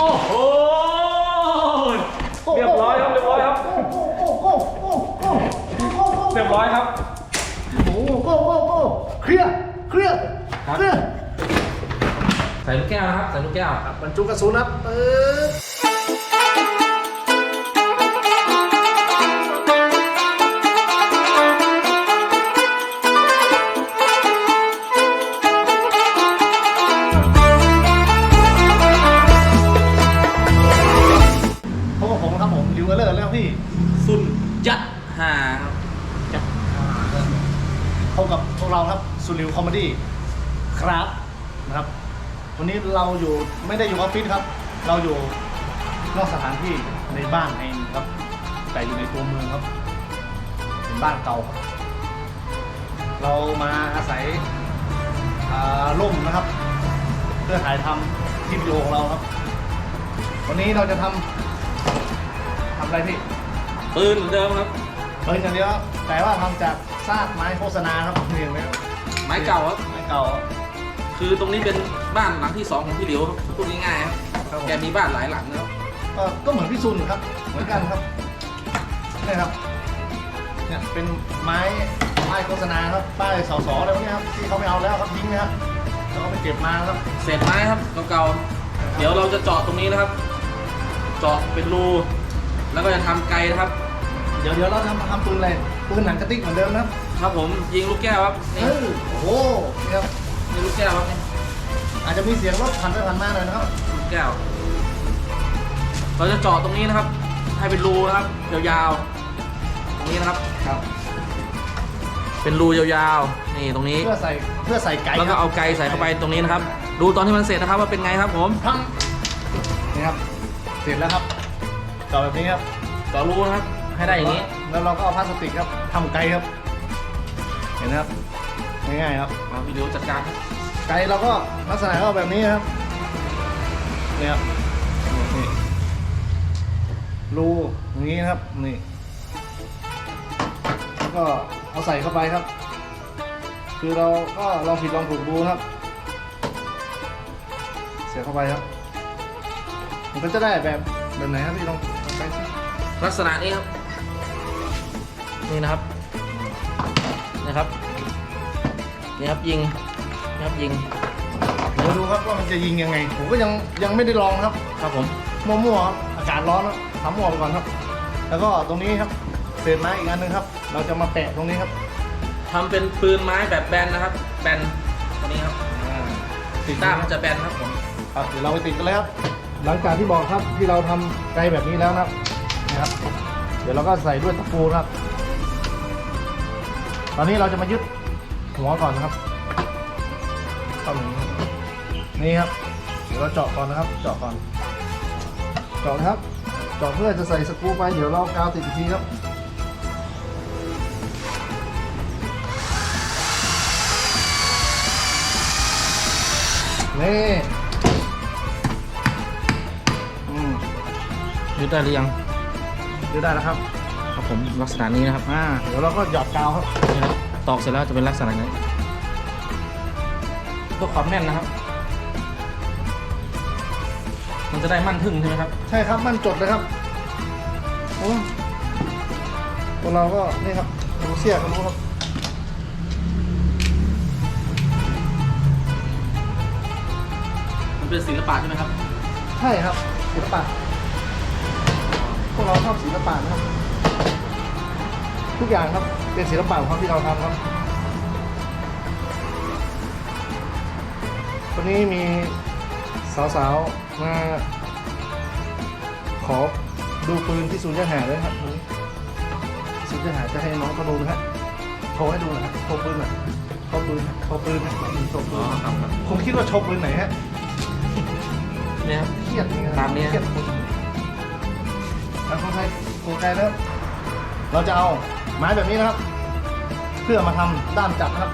โอ้โห เรียบร้อยครับเรียบร้อยครับโอ้โหโอ้โหโอ้โหโอ้โหเรียบร้อยครับโอ้โหโอ้โหโอ้โหเคลียร์เคลียร์ครับเคลียร์ใส่ลูกแก้วนะครับ ใส่ลูกแก้ว บรรจุกระสุนครับปึ๊บ เราอยู่ไม่ได้อยู่ออฟฟิศครับ เราอยู่นอกสถานที่ในบ้านเองครับ แต่อยู่ในตัวเมืองครับ เป็นบ้านเก่าครับ เรามาอาศัยอ่าร่มนะครับ เพื่อถ่ายทำคลิปวิดีโอของเราครับ วันนี้เราจะทำทำอะไรพี่ปืนเหมือนเดิมครับเฮ้ยอย่างเดียวครับแต่ว่าทำจากซากไม้โฆษณาครับนี่เห็นไหมครับไม้เก่าครับไม้เก่าครับ คือตรงนี้เป็นบ้านหลังที่สองของพี่หลิวครับพูดง่ายๆครับครับผมแกมีบ้านหลายหลังนะครับก็ก็เหมือนพี่ซุนครับ เหมือนกันครับนี่ครับเนี่ยเป็นไม้ป้ายโฆษณาครับป้ายสอสออะไรพวกนี้ครับที่เขาไม่เอาแล้วครับทิ้งนะครับแล้วก็ไปเก็บมาครับเศษไม้ครับเก่าๆเดี๋ยวเราจะเจาะตรงนี้นะครับ เจาะเป็นรูแล้วก็จะทำไกลนะครับ เดี๋ยวเดี๋ยวเราทำทำปืนอะไรปืนหนังกระติกเหมือนเดิมนะครับ ครับผมยิงลูกแก้วครับเอนี่อโอ้โหนี่ครับ นี่ลูกแก้วครับนี่อาจจะมีเสียงรถผ่านไปผ่านมาหน่อยนะครับ ลูกแก้ว เราจะเจาะตรงนี้นะครับ ให้เป็นรูนะครับ ยาวๆ ตรงนี้นะครับ ครับ เป็นรูยาวๆ นี่ตรงนี้ เพื่อใส่เพื่อใส่ไก่แล้วก็ครับเอาไกลใส่เข้าไปตรงนี้นะครับ ดูตอนที่มันเสร็จนะครับว่าเป็นไงครับผมทำนี่ครับ เสร็จแล้วครับต่อแบบนี้ครับเจาะรูนะครับ ให้ได้อย่างนี้ แล้วเราก็เอาพลาสติกครับทำไกลครับ เห็นไหมครับ ง่ายๆครับมาวิดีโอจัดการครับไกลเราก็ลักษณะก็แบบนี้ครับเนี่ยครับนี่รูอย่างนี้นะครับนี่แล้วก็เอาใส่เข้าไปครับ คือเราก็ลองผิดลองถูกดูนะครับ เสียบเข้าไปครับมันก็จะได้แบบแบบไหนครับพี่ลองลองไปสิลักษณะนี้ครับ นี่นะครับ นี่ครับยิงนี่ครับยิงเดี๋ยวดูครับว่ามันจะยิงยังไง ผมก็ยังยังไม่ได้ลองครับ ครับผมมั่วๆครับอากาศร้อนครับทำมั่วไปก่อนครับ แล้วก็ตรงนี้ครับเศษไม้อีกอันหนึงครับ เราจะมาแปะตรงนี้ครับทำเป็นปืนไม้แบบแบนนะครับ แบนตรงนี้ครับติดด้ามคมัรับนจะแบนครับผม ครับเดี๋ยวเราไปติดกันเลยครับ หลังจากที่บอกครับที่เราทำไกลแบบนี้แล้วนะครับนะครับ เดี๋ยวเราก็ใส่ด้วยตะปูนะครับ ตอนนี้เราจะมายึด หัวก่อนนะครับเข้าอย่างนี้นี่ครับเดี๋ยวเราเจาะก่อนนะครับ เจาะก่อน เจาะนะครับ เจาะเพื่อจะใส่สกรูไป เดี๋ยวเรากาวติดอีกทีครับนี่อืมยึดได้หรือยังดูได้แล้วครับ ครับผมลักษณะนี้นะครับ อ่า เดี๋ยวเราก็หยอดกาวครับนี่ครับ ตอกเสร็จแล้วจะเป็นลักษณะนี้เพื่อความแน่นนะครับ มันจะได้มั่นทึ่งใช่ไหมครับใช่ครับมันจดเลยครับโอ้พวกเราก็นี่ครับดูเสียก็รู้ครับมันเป็นศิลปะใช่ไหมครับ ใช่ครับศิลปะพวกเราชอบศิลปะนะครับ ทุกอย่างครับเป็นศิลปะของที่เราทำครับวันนี้มีสาวๆมาขอดูปืนที่ศูนย์ยาหาด้วยครับวันนี้ศูนย์ยาหาจะให้น้องเขาดูนะฮะโชว์ให้ดูหนะฮะโชว์ปืนหน่อยโชว์ปืนฮะโชว์ปืนฮะโชว์ปือ๋อนครับครับคุณคิดว่าโชว์ปืนไหนฮะเนี่ยครับเครียดนี่ตามนี้เครียดคนทางคนไทยคนไทยนะครับเราจะเอา ไม้แบบนี้นะครับ เพื่อมาทำด้ามจับนะครับ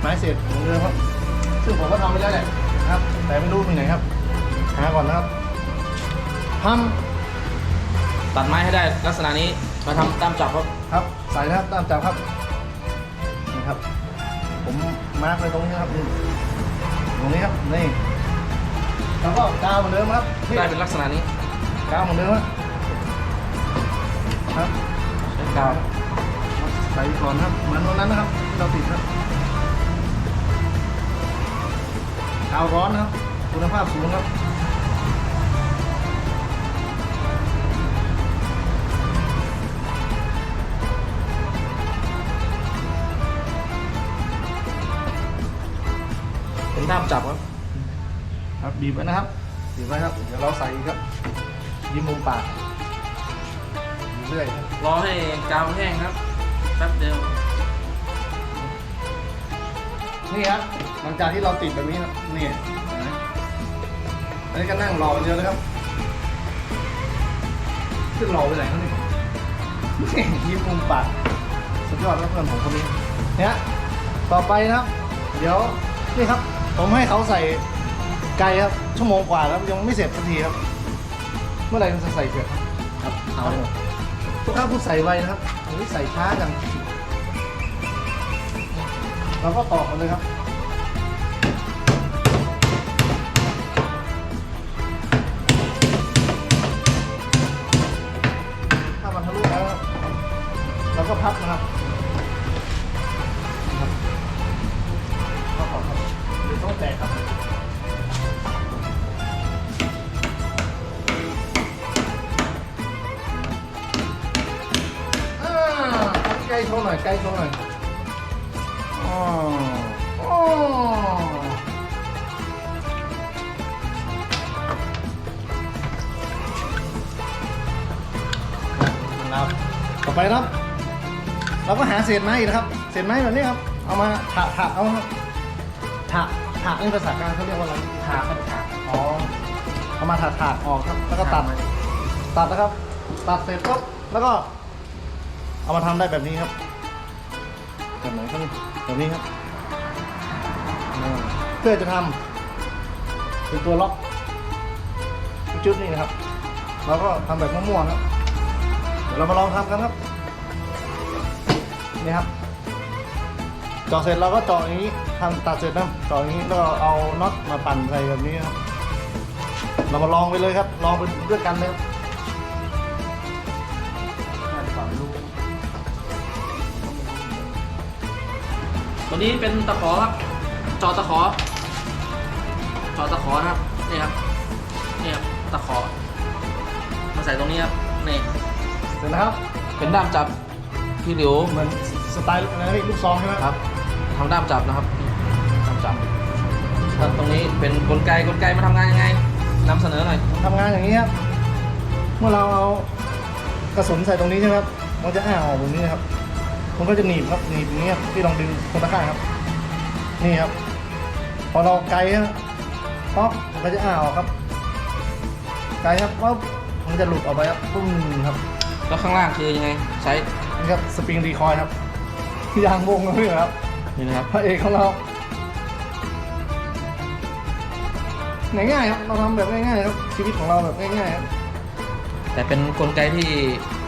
ไม้เศษของเดิมครับ ซึ่งผมก็ทำไปแล้วแหละนะครับ แต่ไม่รู้มีไหนครับ หาก่อนนะครับทตัดไม้ให้ได้ลักษณะนี้มาทำตามจับครับำครับ ใส่นะครับด้ามจับครับนี่ครับ ผมมาร์กไว้ตรงนี้นะครับนี่ตรงนี้ครับนี่เอแล้วก็กาวเหมือนเดิมครับนี่ได้เป็นลักษณะนี้กาวเหมือนเดิมครับ ครับใช้กาวใส่ก่อนครับ เหมือนวันนั้นนะครับที่เราติดครับกาวร้อนนะครับ คุณภาพสูงครับเป็นด้ามจับครับ ครับบีบไว้นะครับบีบไว้ครับ เดี๋ยวเราใส่กครับ ยิ้มมุมปากเรื่อยครับ รอให้กาวแห้งครับแป๊บเดียวนี่ครับหลังจากที่เราติดแบบนี้ครับนี่เห็นไหมอันนี้ก็นั่งรอกันเยอะเลยครับขึ้นรอไปไหนครับนี่ยิ้มมุมปากสุดยอดแล้วเพื่อนผมคนนี้เนี่ยต่อไปนะครับ เดี๋ยวนี่ครับ ผมให้เขาใส่ไก่ครับชั่วโมงกว่าแล้วยังไม่เสร็จสักทีครับ เมื่อไหร่มันจะใส่เสร็จครับเอา ทุกครั้งคุณใส่ไวนะครับอันนี้ใส่ช้าจังเราก็ตอกมันเลยครับถ้ามันทะลุแล้วเราก็พับนะครับครับพับออกครับหรือต้องแตกครับ ลโชว์หน่อยไกลโชว์หน่อยอ๋ออ๋อนะครับต่อไปนะครับ เราก็หาเศษไม้อีกนะครับ เศษไม้แบบนี้ครับ เอามาถะถะเอาครับถะถะนี่ภาษากลางเขาเรียกว่าอะไรถากครับถากอ๋อเอามาถะถะออกครับ แล้วก็ตัด ตัดนะครับ ตัดเสร็จปุ๊บแล้วก็ เอามาทำได้แบบนี้ครับแบบไหนครับนี่แบบนี้ครับ เพื่อจะทำเป็นตัวล็อกจุดนี้นะครับเราก็ทำแบบมั่วๆครับเดี๋ยวเรามาลองทำกันครับนี่ครับเจาะเสร็จเราก็เจาะอย่างนี้ทำตัดเสร็จนะเจาะอย่างนี้แล้วก็เอาน็อตมาปั่นใส่แบบนี้ครับ เรามาลองไปเลยครับ ลองไปด้วยกันเลยครับ ตัวนี้เป็นตะขอครับ จอตะขอ จอตะขอนะครับ นี่ครับ นี่ครับ ตะขอ มาใส่ตรงนี้ครับ นี่ เสร็จแล้วครับ เป็นด้ามจับพี่หลิวเหมือนสไตล์อะไรนะลูกซองใช่ไหมครับทำด้ามจับนะครับด้ามจับแล้วตรงนี้เป็นกลไกกลไกมาทำงานยังไงนำเสนอหน่อยทำงานอย่างนี้ครับ เมื่อเราเอากระสุนใส่ตรงนี้ใช่ไหมครับ มันจะอ้าออกแบบนี้นะครับ มันก็จะหนีบครับหนีบอย่างนี้ครับพี่ลองดึงคนละข้างครับ นี่ครับ พอเราไกลครับป๊อปมันก็จะอ้าออกครับ ไกลครับป๊อปมันจะหลุดออกไปครับปุ้มครับแล้วข้างล่างคือยังไงใช้นี่ครับสปริงรีคอยล์ครับยางวงเลยครับนี่นะครับพระเอกของเราง่ายๆครับเราทำแบบง่ายๆครับชีวิตของเราแบบง่ายๆครับแต่เป็นกลไกที่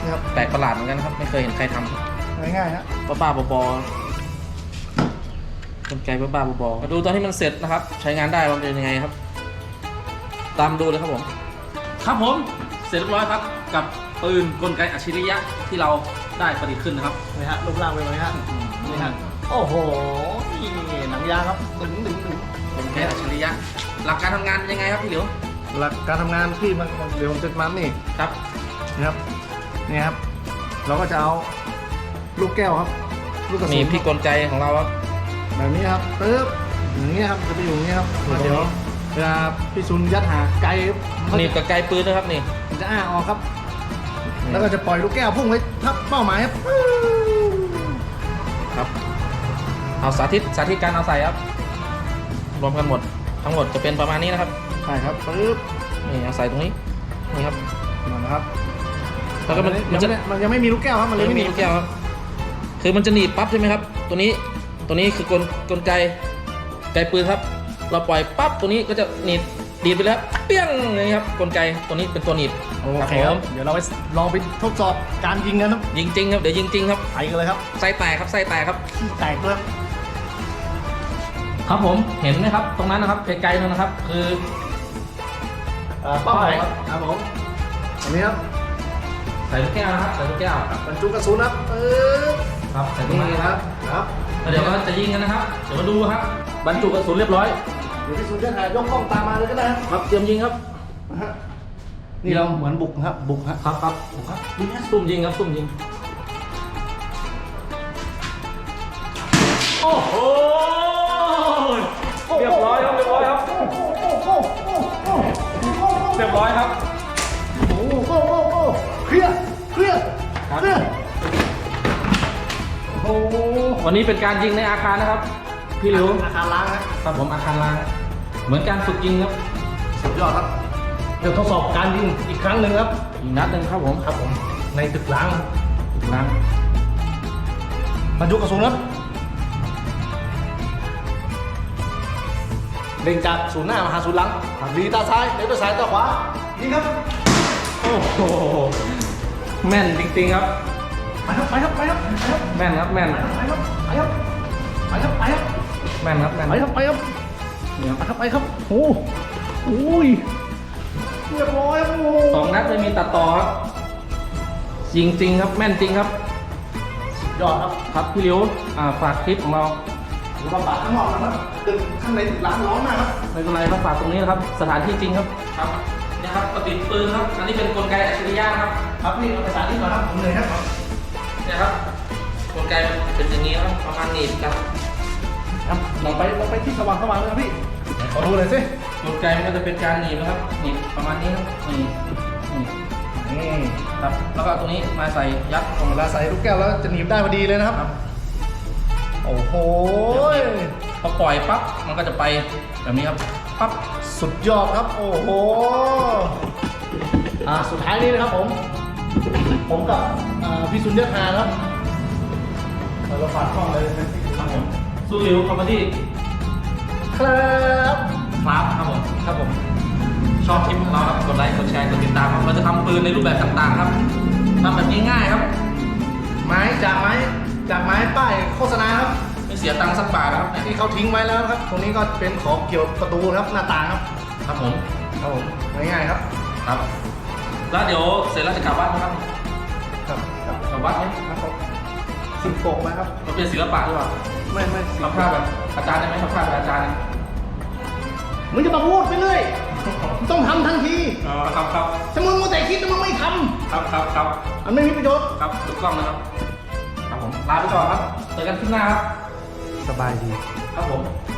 นี่ครับแปลกประหลาดเหมือนกันครับ ไม่เคยเห็นใครทำ ง่ายๆฮะบ้าๆบอๆกลไกบ้าๆบอๆมาดูตอนที่มันเสร็จนะครับ ใช้งานได้มันเป็นยังไงครับ ตามดูเลยครับผม ครับผมเสร็จเรียบร้อยครับ กับปืนกลไกอัจฉริยะที่เราได้ประดิษฐ์ขึ้นนะครับนี่ฮะรูปร่างเป็นไงฮะนี่ฮะโอ้โหนี่หนังยางครับดึงดึงดึงกลไกอัจฉริยะ หลักการทำงานยังไงครับพี่หลิวหลักการทำงานที่มันเดี๋ยวผมจะมันนี่ครับนะครับนี่ครับ เราก็จะเอา ลูกแก้วครับ ลูกกระสุมีนพี่กลไกของเราครับ แบบนี้ครับปึ๊บอย่างนี้ครับจะไปอยู่อย่างนี้ครับอยู่ตรงนี้เดี๋ยวเวลาพี่ซุนยัดหาไกลเขานี่จะกับไกลปืนนะครับนี่มันจะอ้าออกครับ แล้วก็จะปล่อยลูกแก้วพุ่งไว้ทับเป้าหมายครับปึ๊บครับเอาสาธิตสาธิตการเอาใส่ครับ รวมกันหมดทั้งหมดจะเป็นประมาณนี้นะครับใช่ครับปึ๊บนี่เอาใส่ตรงนี้นี่ครับนั่นนะครับแล้วก็มันยัมันงจะไม่ได้มันยังไม่มีลูกแก้วครับมันเลยไม่ไม่มีมีลูกแก้วครับ คือมันจะหนีบปั๊บใช่ไหมครับ ตัวนี้ตัวนี้คือกลกลไกไกปืนครับ เราปล่อยปั๊บตัวนี้ก็จะหนีบดีดไปแล้วเปี้ยงอย่างนี้ครับกลไกตัวนี้เป็นตัวหนีบโอเคครับเดี๋ยวเราไปลองไปทดสอบการยิงกันครับยิงจริงครับเดี๋ยวยิงจริงครับไปกันเลยครับไส้แตกครับไส้แตกครับขี้แตกด้วยครับครับผมเห็นไหมครับ ตรงนั้นนะครับไกลๆนั่นนะครับ คืออ่าเป้าหมายครับครับผมอันนี้ครับใส่ลูกแก้วนะครับใส่ลูกแก้วครับบรรจุกระสุนครับเออ ครับใส่ตรงนี่นี้คครัรับบครับแล้วเดี๋ยวเราจะยิงกันนะครับ เดี๋ยวมาดูครับ บรรจุกระสุนเรียบร้อย เดี๋ยวพี่สุนจะถ่ายยกกล้องตามมาเลยก็ได้ครับครับเตรียมยิงครับนะฮะนี่เราเหมือนบุกครับบุกฮะครับครับครับซุ่มยิงครับซุ่มยิง โอ้โหเรียบร้อยครับเรียบร้อยครับโอ้โหโอ้โหโอ้โหโอ้โหเรียบร้อยครับโอ้โหโอ้โหโอ้โหเคลียร์เคลียร์ครับเคลียร์โอ้โหวันนี้เป็นการยิงในอาคารนะครับ พี่หลิวอาคารล้างฮะครับผมอาคารลาง เหมือนการฝึกยิงครับ สุดยอดครับ เดี๋ยวทดสอบการยิงอีกครั้งหนึ่งครับ อีกนัดหนึ่งครับผม ครับผม ในตึกล้างอีกนัดบรรจุกระสุนครับเล็งจากศูนย์หน้ามาหาศูนย์หลังลีตาซ้ายเลี้ยวตาซ้ายตาขวายิงครับ โอ้โห แม่นจริงๆครับ ไปครับไปครับไปครับไปครับแม่นครับแม่นไปครับไปครับไปครับไปครับแม่นครับแม่นไปครับไปครับเนี่ยไปครับไปครับโอ้โอ้ยเรียบร้อยครับโอ้โหสองนัดไม่มีตัดต่อครับยิงจริงครับแม่นจริงครับสุดยอดครับครับพี่หลิวอ่าฝากคลิปของเราหรือบำบัดข้างนอกนะครับตึกข้างในตึกร้านร้อนมากครับไม่เป็นไรครับฝากตรงนี้นะครับสถานที่จริงครับครับเนี่ยครับประดิษฐ์ปืนครับอันนี้เป็นกลไกอัจฉริยะนะครับครับพี่เอาไปสาธิตก่อนครับผมเหนื่อยครับเนี่ยครับกลไกมันเป็นอย่างนี้ครับประมาณหนีบกันครับเราไปเราไปที่สว่างสว่างเลยครับพี่ไหนขอดูหน่อยสิกลไกมันก็จะเป็นการหนีบนะครับหนีบประมาณนี้ครับนี่นี่นี่ครับแล้วก็เอาตรงนี้มาใส่ยัดตรงเวลาใส่ลูกแก้วแล้วจะหนีบได้พอดีเลยนะครับครับ โอ้โหพอปล่อยปั๊บมันก็จะไปแบบนี้ครับปั๊บสุดยอดครับ โอ้โหอ่าสุดท้ายนี้นะครับผม ผมกับอ่าพี่สุนเดชพานะครับเราฝากช่องเลยนะครับผมสู้ริวคอมเมดี้ครับครับครับผมครับผม ชอบคลิปของเราครับกดไลค์กดแชร์กดติดตามครับเราจะทำปืนในรูปแบบต่างๆครับทำแบบง่ายๆครับ ไม้จากไม้จากไม้ป้ายโฆษณาครับไม่เสียตังค์สักบาทนะครับเนี่ยที่เขาทิ้งไว้แล้วนะครับ ตรงนี้ก็เป็นของเกี่ยวประตูนะครับหน้าต่างครับ ครับผมครับผมง่ายๆครับครับ แล้วเดี๋ยวเสร็จแล้วจะกลับบ้านไหมครับครับครับกลับบ้านไหมครับผมสิบโปกไหมครับมันเป็นศิลปะหรือเปล่าไม่ไม่สิบทำท่าแบบอาจารย์ได้ไหมทำท่าแบบอาจารย์มึงจะมาพูดไปเรื่อยต้องทำทันทีอ๋อครับครับถ้ามึงมัวแต่คิดแต่มึงไม่ทครับครับครับำมันไม่มีประโยชน์ครับถูกต้องนะครับครับผมลาไปก่อนครับเจอกันคลิปหน้าครับสบายดีครับผมส